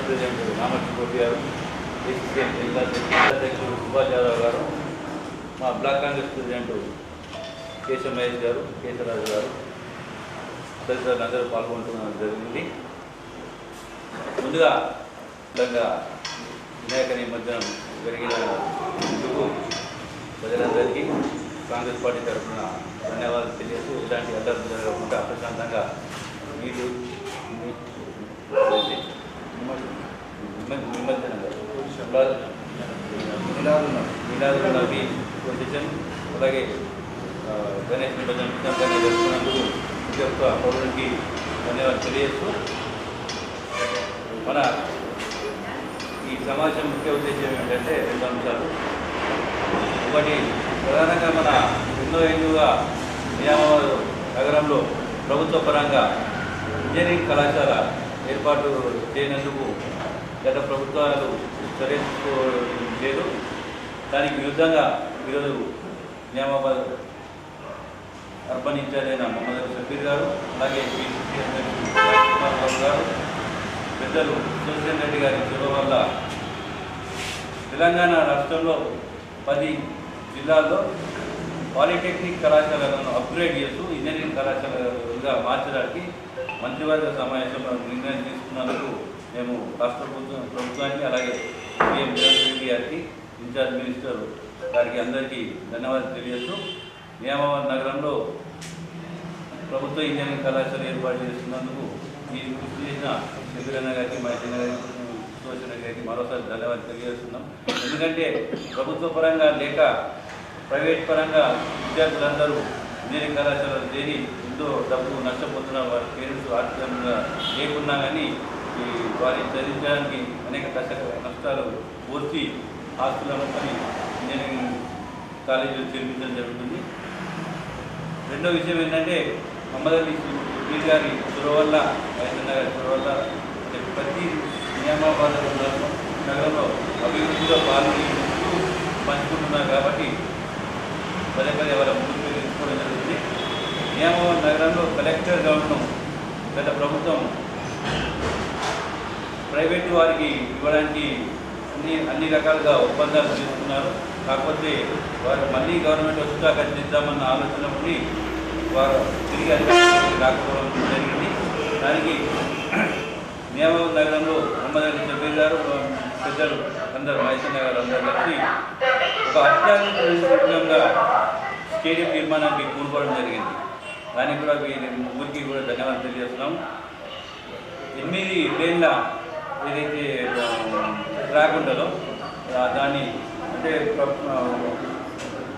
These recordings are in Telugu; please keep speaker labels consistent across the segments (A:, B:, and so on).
A: ప్రెసిడెంట్ రామకృష్ణ గారు ఏసీసీఎం జిల్లా అధ్యక్షుడు సుభాష్ యాదవ్ గారు మా block Congress president Keshava Mahesh గారు కేశవరాజు గారు తదితరులు అందరూ పాల్గొంటున్న జరిగింది. ముందుగా విధంగా వినాయక నిమజ్జనం జరిగినందుకు ప్రజలందరికీ కాంగ్రెస్ పార్టీ తరఫున ధన్యవాదాలు తెలియజేస్తూ ఇలాంటి అడ్డం జరగకుండా ప్రశాంతంగా మీరు మీ- నిమ- నిమజ్జనం మిలాదు నబీ పొజిషన్ అలాగే గణేష్ నిమజ్జనం జరుపుకున్నందుకు ప్రతి ఒక్క పౌరునికి ధన్యవాదాలు తెలియజేస్తూ మన ఈ సమాజం ముఖ్య ఉద్దేశం ఏంటంటే రెండు అంశాలు. ఒకటి ప్రధానంగా మన ఎన్నో ఏళ్ళుగా నియామాబాద్ నగరంలో ప్రభుత్వ పరంగా ఇంజనీరింగ్ కళాశాల ఏర్పాటు చేయనందుకు గత ప్రభుత్వాలు చర్యించుకోలేదు దానికి విరుద్ధంగా ఈరోజు నియామాబాద్ అర్బన్ ఇన్ఛార్జ్ అయిన మొహమ్మద్ షబీర్ గారు అలాగే కుమార్ గారు పెద్దలు సుదర్శన్ రెడ్డి గారి చొరవ వల్ల తెలంగాణ రాష్ట్రంలో పది జిల్లాల్లో పాలిటెక్నిక్ కళాశాలలను అప్గ్రేడ్ చేస్తూ ఇంజనీరింగ్ కళాశాలగా మార్చడానికి మంత్రివర్గ సమావేశంలో నిర్ణయం తీసుకున్నందుకు మేము రాష్ట్ర ప్రభుత్వం ప్రభుత్వానికి అలాగే సీఎం రేవంత్ రెడ్డి గారికి ఇన్ఛార్జ్ మినిస్టర్ గారికి అందరికీ ధన్యవాదాలు తెలియజేస్తూ నియామాబాద్ నగరంలో ప్రభుత్వ ఇంజనీరింగ్ కళాశాల ఏర్పాటు చేస్తున్నందుకు ఈ కృషి చేసిన శంకరన్న గారికి మహేశ్వర గారికి సుభాషణ గారికి మరోసారి ధన్యవాదాలు తెలియజేస్తున్నాం. ఎందుకంటే ప్రభుత్వ పరంగా లేక ప్రైవేట్ పరంగా విద్యార్థులందరూ ఇంజనీరింగ్ కళాశాలలు చేరి ఎంతో డబ్బు నష్టపోతున్న వారి పేరెంట్స్ ఆర్థికంగా లేకున్నా కానీ ఈ వారి చదివించడానికి అనేక కష్ట నష్టాలు పూర్తి హాస్టల్ అమ్ముకొని ఇంజనీరింగ్ కాలేజీలో చేర్పించడం జరుగుతుంది. రెండో విషయం ఏంటంటే మహమ్మద్ అలీ గారి చొరవ వల్ల రైతన్న గారి చొరవ వల్ల ప్రతి నియామాబాద్ నగరంలో అభివృద్ధిలో పాల్గొని పంచుకుంటున్నారు కాబట్టి పదే పదే వాళ్ళ ముందుకు తీసుకోవడం జరుగుతుంది. నియామాబాద్ నగరంలో కలెక్టర్ గవర్నర్ గత ప్రభుత్వం ప్రైవేటు వారికి ఇవ్వడానికి అన్ని అన్ని రకాలుగా ఒప్పందాలు తీసుకున్నారు కాకపోతే వారు మళ్ళీ గవర్నమెంట్ వచ్చాక చేద్దామన్న ఆలోచన ఉండి వారు తిరిగి అధికారంలోకి రాకపోవడం జరిగింది. దానికి నియామక నగరంలో మహమ్మద్ అలీ గారు పెద్దలు అందరు మహేశ్వర గారు అందరూ కలిసి ఒక అత్యాధునికంగా స్టేడియం నిర్మాణానికి కూనుకోవడం జరిగింది. దానికి కూడా వీరి ఊరికి కూడా ధన్యవాదాలు తెలియజేస్తున్నాం. ఎనిమిది ఏళ్ళ ఏదైతే ట్రాక్ ఉంటుందో దాన్ని అంటే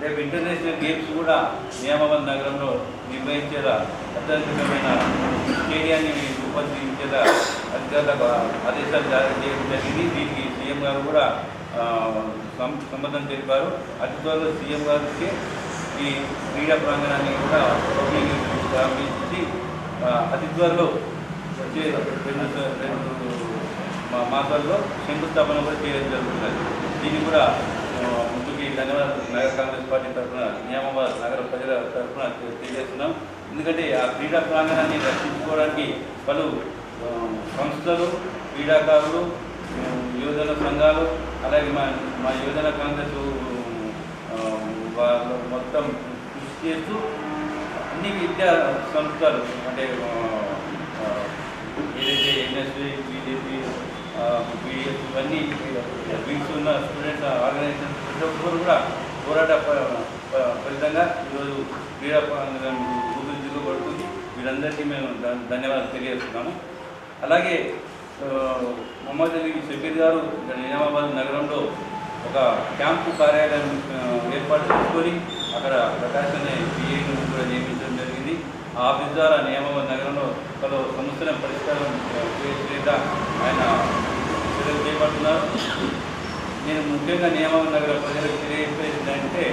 A: రేపు ఇంటర్నేషనల్ గేమ్స్ కూడా నియామాబాద్ నగరంలో నిర్వహించేలా అత్యధికమైన స్టేడియాన్ని రూపొందించేలా అధికారులకు ఆదేశాలు జారీ చేయడం జరిగింది. దీనికి సీఎం గారు కూడా సంబంధం తెలిపారు. అతి త్వరలో సీఎం గారికి ఈ క్రీడా ప్రాంగణాన్ని కూడా ప్రారంభించి అతి త్వరలో వచ్చే రెండు రెండు మాసాల్లో శంకుస్థాపన కూడా చేయడం జరుగుతున్నది దీన్ని కూడా ముందుకి ధన్యవాదాలు నగర కాంగ్రెస్ పార్టీ తరఫున నియామాబాద్ నగర ప్రజల తరఫున తెలియజేస్తున్నాం. ఎందుకంటే ఆ క్రీడా ప్రాంగణాన్ని రక్షించుకోవడానికి పలు సంస్థలు క్రీడాకారులు యువజన సంఘాలు అలాగే మా మా యువజన కాంగ్రెస్ వాళ్ళు మొత్తం కృషి చేస్తూ అన్ని విద్యా సంస్థలు అంటే ఏదైతే ఎన్ఎస్వి బీజేపీ అన్ని వీక్స్ ఉన్న స్టూడెంట్స్ ఆర్గనైజేషన్ ప్రతి ఒక్కరు కూడా పోరాట ఫలితంగా ఈరోజు క్రీడా ప్రాంగణం రూపుదిద్దుకోబడుతుంది వీరందరికీ మేము ధన్యవాదాలు తెలియజేస్తున్నాము. అలాగే మొహమ్మద్ అలీ షబీర్ గారు నిజామాబాద్ నగరంలో ఒక క్యాంపు కార్యాలయం ఏర్పాటు చేసుకొని అక్కడ ప్రకాశ్ అనే పిఏను కూడా నియమించడం జరిగింది. ఆ ఆఫీస్ ద్వారా నియామాబాద్ నగరంలో పలు సంవత్సరం పరిష్కారం ఆ, ఆయన ప్రజలు చేపడుతున్నారు నేను ముఖ్యంగా నియామకం నగర ప్రజలకు తెలియజేసేది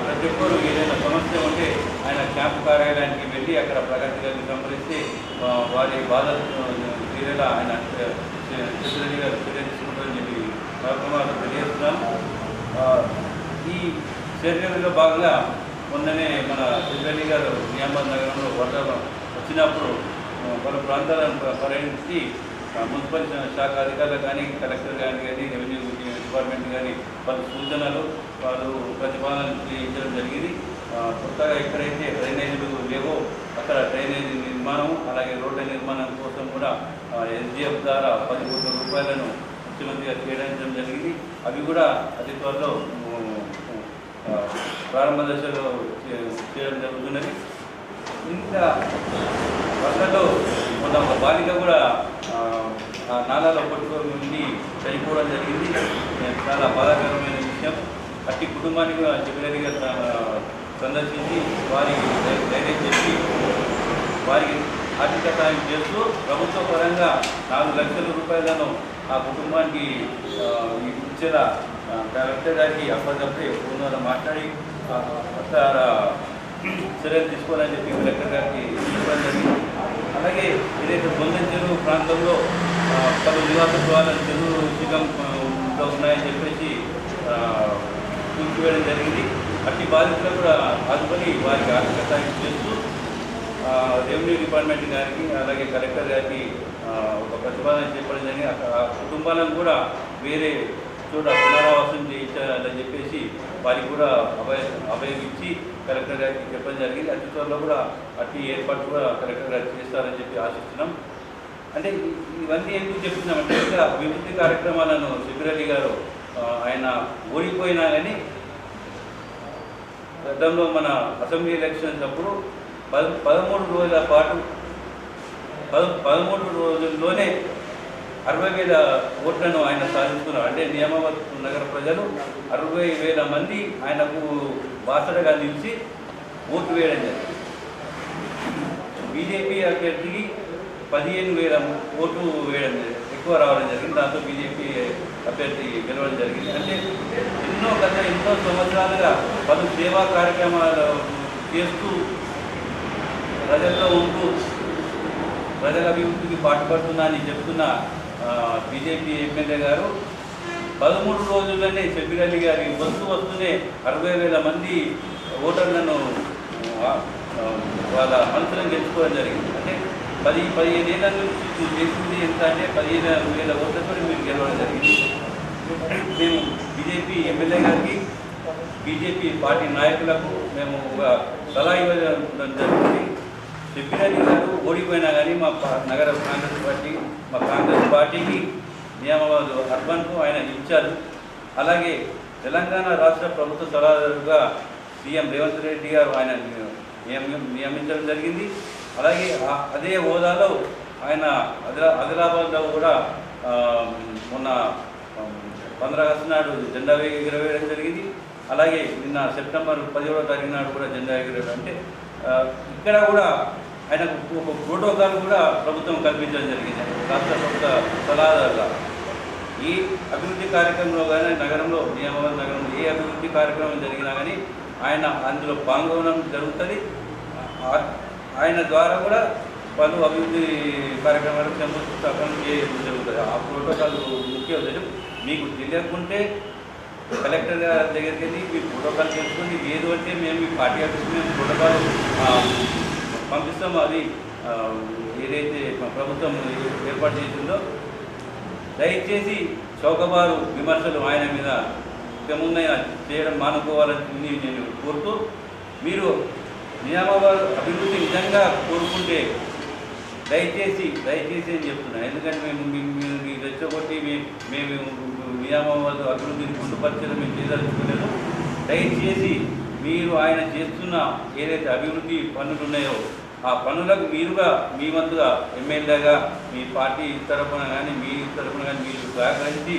A: ప్రతి ఒక్కరు ఏదైనా సమస్య ఉంటే ఆయన క్యాంపు కార్యాలయానికి వెళ్ళి అక్కడ ప్రగతి గారిని వారి బాధ తీరేలా ఆయన చిత్రరెడ్డి గారు చర్య తీసుకుంటారని చెప్పి కార్యక్రమాలు తెలియజేస్తున్నాం. ఈ చర్యలలో భాగంగా మొన్ననే మన చిత్రరెడ్డి గారు నియామాబాద్ నగరంలో వరద వచ్చినప్పుడు పలు ప్రాంతాలను ప- పర్యటించి మున్సిపల్ శాఖ అధికారులు కానీ కలెక్టర్ కానీ కానీ రెవెన్యూ డిపార్ట్మెంట్ కానీ వాళ్ళ సూచనలు వాళ్ళు ప్రతిపాదనలు చేయించడం జరిగింది. కొత్తగా ఎక్కడైతే డ్రైనేజీలు లేవో అక్కడ డ్రైనేజీ నిర్మాణం అలాగే రోడ్ల నిర్మాణం కోసం కూడా ఎస్డిఎఫ్ ద్వారా పది కోట్ల రూపాయలను ముఖ్యమంత్రి గారు కేటాయించడం జరిగింది. అవి కూడా అతి త్వరలో ప్రారంభ దశలో చేయడం జరుగుతున్నది. ఇంకా వర్షలో మొన్న ఒక బాలిక కూడా నాలాల కొట్టుకొని ఉండి చనిపోవడం జరిగింది. చాలా బాధాకరమైన విషయం. అట్టి కుటుంబానికి కూడా గారు సందర్శించి వారికి ధైర్యం చెప్పి వారికి ఆర్థిక సాయం చేస్తూ ప్రభుత్వ పరంగా నాలుగు లక్షల రూపాయలను ఆ కుటుంబానికి ఆ, ఇచ్చేలా కలెక్టర్ గారికి అప్పటికప్పుడే ఫోన్ ద్వారా మాట్లాడి చర్యలు తీసుకోవాలని చెప్పి కలెక్టర్ గారికి చెప్పడం జరిగింది. అలాగే ఏదైతే బొందం చెరువు ప్రాంతంలో పలు నివాస గృహాల చెరువు లో ఉన్నాయని చెప్పేసి ఆ, జరిగింది. అట్టి బాధితులు కూడా ఆదుకొని వారికి ఆర్థిక సాయం చేస్తూ రెవెన్యూ డిపార్ట్మెంట్ గారికి అలాగే కలెక్టర్ గారికి ఒక ప్రతిపాదన చెప్పడం జరిగింది. ఆ కుటుంబాలను కూడా వేరే చోట పునరావాసం చేయించాలని చెప్పేసి వారికి కూడా అభయ అభయం ఇచ్చి కలెక్టర్ గారికి చెప్పడం జరిగింది. అతి త్వరలో కూడా అట్టి ఏర్పాటు కూడా కలెక్టర్ గారికి చేస్తారని చెప్పి ఆశిస్తున్నాం. అంటే ఇవన్నీ ఎందుకు చెప్తున్నామంటే ఇంకా అభివృద్ధి కార్యక్రమాలను శిబిరలి గారు ఆయన ఓడిపోయినా కానీ గతంలో మన అసెంబ్లీ ఎలక్షన్స్ అప్పుడు పద పదమూడు రోజుల పాటు పద పదమూడు రోజుల్లోనే అరవై వేల ఓట్లను ఆయన సాధిస్తున్నారు అంటే నియామాబాద్ నగర ప్రజలు అరవై వేల మంది ఆయనకు బాసడగా నిలిచి ఓటు వేయడం జరిగింది. బీజేపీ అభ్యర్థికి పదిహేను వేల ఓటు వేయడం ఎక్కువ రావడం జరిగింది. దాంతో బీజేపీ అభ్యర్థి గెలవడం జరిగింది. అంటే ఎన్నో గత ఎన్నో సంవత్సరాలుగా పలు సేవా కార్యక్రమాలు చేస్తూ ప్రజల్లో ఉంటూ ప్రజల అభివృద్ధికి పాటుపడుతున్నా అని చెప్తున్న బీజేపీ ఎమ్మెల్యే గారు పదమూడు రోజుల్లోనే షబ్బీర్ గారి వస్తూ వస్తూనే అరవై వేల మంది ఓటర్లను వాళ్ళ మనసులను గెలుచుకోవడం జరిగింది. పది పదిహేను ఏళ్ళ నుంచి మీరు చేసింది ఎంత అంటే పదిహేను వేల ఓట్లతో మీరు గెలవడం జరిగింది. మేము బీజేపీ ఎమ్మెల్యే గారికి బీజేపీ పార్టీ నాయకులకు మేము ఒక సలహా ఇవ్వడం జరిగింది చెప్పినది గారు ఓడిపోయినా కానీ మా నగర కాంగ్రెస్ పార్టీ మా కాంగ్రెస్ పార్టీకి నియామాబాద్ అర్బన్కు ఆయన ఇచ్చారు. అలాగే తెలంగాణ రాష్ట్ర ప్రభుత్వ సలహాదారుగా సీఎం రేవంత్ రెడ్డి గారు ఆయన నియమించడం జరిగింది. అలాగే అదే హోదాలో ఆయన ఆదిలా ఆదిలాబాద్లో కూడా మొన్న పంద్ర ఆగస్టు నాడు జెండా ఎగురవేయడం జరిగింది. అలాగే నిన్న సెప్టెంబర్ పదిహేడో తారీఖు నాడు కూడా జెండా ఎగురవేయడం అంటే ఇక్కడ కూడా ఆయనకు ఒక ప్రోటోకాల్ కూడా ప్రభుత్వం కల్పించడం జరిగింది. రాష్ట్ర ప్రభుత్వ సలహాదారుగా. ఈ అభివృద్ధి కార్యక్రమంలో కానీ నగరంలో నియామాబాద్ నగరంలో ఏ అభివృద్ధి కార్యక్రమం జరిగినా కానీ ఆయన అందులో పాల్గొనడం జరుగుతుంది. ఆయన ద్వారా కూడా పలు అభివృద్ధి కార్యక్రమాలకు శంకుస్థాపన చేయడం జరుగుతుంది ఆ ప్రోటోకాల్ ముఖ్య ఉద్దేశం మీకు తెలియకుంటే కలెక్టర్ గారి దగ్గరికి వెళ్ళి మీ ప్రోటోకాల్ చేసుకొని ఏది అంటే మేము మీ పార్టీ ఆఫీస్కి మేము ప్రోటోకాల్ పంపిస్తాము అది ఏదైతే మా ప్రభుత్వం ఏర్పాటు చేసిందో దయచేసి చౌకబారు విమర్శలు ఆయన మీద ఇక ముందైనా చేయడం మానుకోవాలని నేను కోరుతూ మీరు నిజామాబాద్ అభివృద్ధి నిజంగా కోరుకుంటే దయచేసి దయచేసి అని చెప్తున్నాను ఎందుకంటే మేము మీ- మీరు రెచ్చగొట్టి మేము మేము నిజామాబాద్ అభివృద్ధిని పొందుపరచడం మేము చేయదలుచుకోలేదు దయచేసి మీరు ఆయన చేస్తున్న ఏదైతే అభివృద్ధి పనులు ఉన్నాయో ఆ పనులకు మీరుగా మీ వంతుగా ఎమ్మెల్యేగా మీ పార్టీ తరఫున కానీ మీ తరఫున కానీ మీరు సహకరించి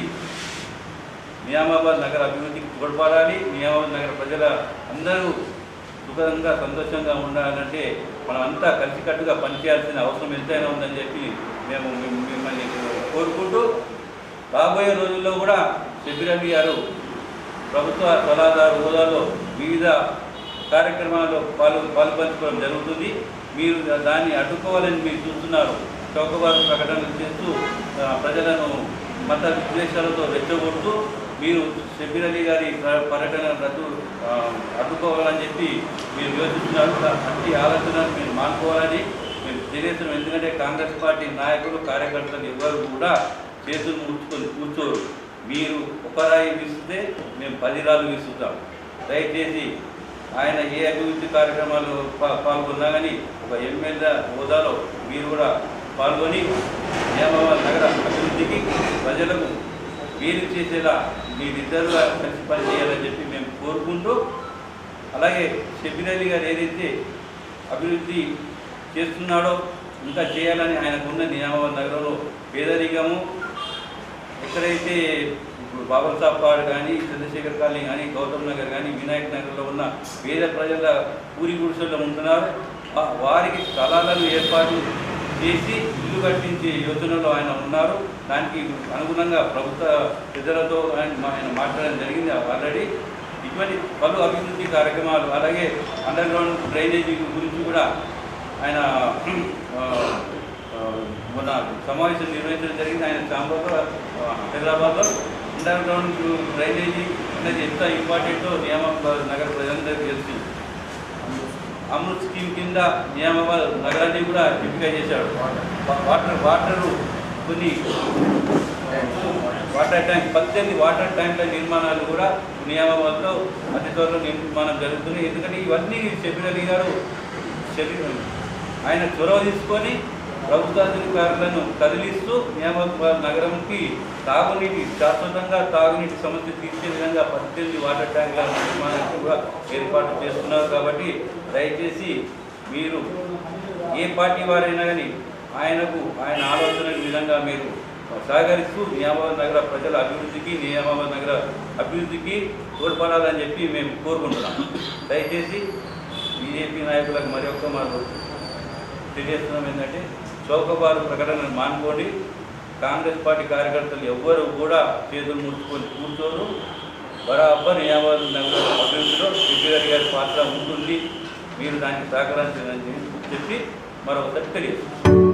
A: నియామాబాద్ నగర అభివృద్ధికి తోడ్పడాలి. నియామాబాద్ నగర ప్రజల అందరూ సుఖంగా సంతోషంగా ఉండాలంటే మనమంతా కలిసికట్టుగా పనిచేయాల్సిన అవసరం ఎంతైనా ఉందని చెప్పి మేము మిమ్మల్ని కోరుకుంటూ రాబోయే రోజుల్లో కూడా షబ్బీరవి గారు ప్రభుత్వ సలహాదారు హోదాలో వివిధ కార్యక్రమాల్లో పాలు పాల్పంచుకోవడం జరుగుతుంది. మీరు దాన్ని అడ్డుకోవాలని మీరు చూస్తున్నారు. చౌకబారు ప్రకటనలు చేస్తూ ప్రజలను మత విద్వేషాలతో రెచ్చగొడుతూ మీరు షబీర్ అలీ గారి పర్యటన రద్దు అడ్డుకోవాలని చెప్పి మీరు యోచిస్తున్నారు. అట్టి ఆలోచనను మీరు మానుకోవాలని మేము తెలియజేస్తున్నాం. ఎందుకంటే కాంగ్రెస్ పార్టీ నాయకులు కార్యకర్తలు ఎవరు కూడా చేతులు ముడుచుకొని కూర్చోరు. మీరు ఒక రాయి విసిస్తే మేము పది రాళ్ళు విసురుతాం దయచేసి ఆయన ఏ అభివృద్ధి కార్యక్రమాలు పాల్గొన్నా కానీ ఒక ఎమ్మెల్యే హోదాలో మీరు కూడా పాల్గొని నియామాబాద్ నగర అభివృద్ధికి ప్రజలకు మీరు చేసేలా మీరిద్దరుగా కలిసి పనిచేయాలని చెప్పి మేము కోరుకుంటూ అలాగే షబీర్ అలీ గారు ఏదైతే అభివృద్ధి చేస్తున్నాడో ఇంకా చేయాలని ఆయనకున్న నియామాబాద్ నగరంలో పేదరికము ఎక్కడైతే ఇప్పుడు బాబర్ సాబ్ పాడ్ కానీ చంద్రశేఖర్ కాలనీ కానీ గౌతమ్ నగర్ కానీ వినాయక్ నగర్లో ఉన్న పేద ప్రజల పూరి గుడిసెల్లో ఉంటున్నారు వారికి స్థలాలను ఏర్పాటు చేసి ఇల్లు కట్టించే యోచనలో ఆయన ఉన్నారు. దానికి అనుగుణంగా ప్రభుత్వ పెద్దలతో ఆయన ఆయన మాట్లాడడం జరిగింది. ఆల్రెడీ ఇటువంటి పలు అభివృద్ధి కార్యక్రమాలు అలాగే అండర్ గ్రౌండ్ డ్రైనేజీ గురించి కూడా ఆయన మొన్న సమావేశం నిర్వహించడం జరిగింది. ఆయన చాంబర్లో హైదరాబాద్లో అండర్ గ్రౌండ్ డ్రైనేజీ అనేది ఎంత ఇంపార్టెంటో నియామాబాద్ నగర ప్రజలందరికీ తెలిసి. అమృత్ స్కీమ్ కింద నియామాబాద్ నగరాన్ని కూడా ఎంపిక చేశాడు. వాటర్ వాటర్ వాటరు కొన్ని వాటర్ ట్యాంక్ పద్దెనిమిది వాటర్ ట్యాంక్ల నిర్మాణాలు కూడా నియామాబాద్లో అతి త్వరలో నిర్మాణం జరుగుతుంది. ఎందుకంటే ఇవన్నీ షబీర్ గారు షబీర్ ఆయన చొరవ తీసుకొని ప్రభుత్వాధికారులను కదిలిస్తూ నియామాబాద్ నగరంకి తాగునీటి శాశ్వతంగా తాగునీటి సమస్య తీర్చే విధంగా పద్దెనిమిది వాటర్ ట్యాంకుల నిర్మాణానికి కూడా ఏర్పాటు చేస్తున్నారు. కాబట్టి దయచేసి మీరు ఏ పార్టీ వారైనా కానీ ఆయనకు ఆయన ఆలోచన విధంగా మీరు సహకరిస్తూ నియామాబాద్ నగర ప్రజల అభివృద్ధికి నియామాబాద్ నగర అభివృద్ధికి తోడ్పడాలని చెప్పి మేము కోరుకుంటున్నాం. దయచేసి బీజేపీ నాయకులకు మరి ఒక్క మాకు తెలియజేస్తున్నాం ఏంటంటే చౌకబారు ప్రకటనను మానుకోండి. కాంగ్రెస్ పార్టీ కార్యకర్తలు ఎవ్వరు కూడా చేతులు ముడుచుకొని కూర్చోరు. బరాబర్ నియామాబాద్ నగర అభివృద్ధిలో ఫిబ్రవరి గారి పాత్ర ఉంటుంది. మీరు దానికి సహకరించాలని చెప్పి మరొకసారి తెలియదు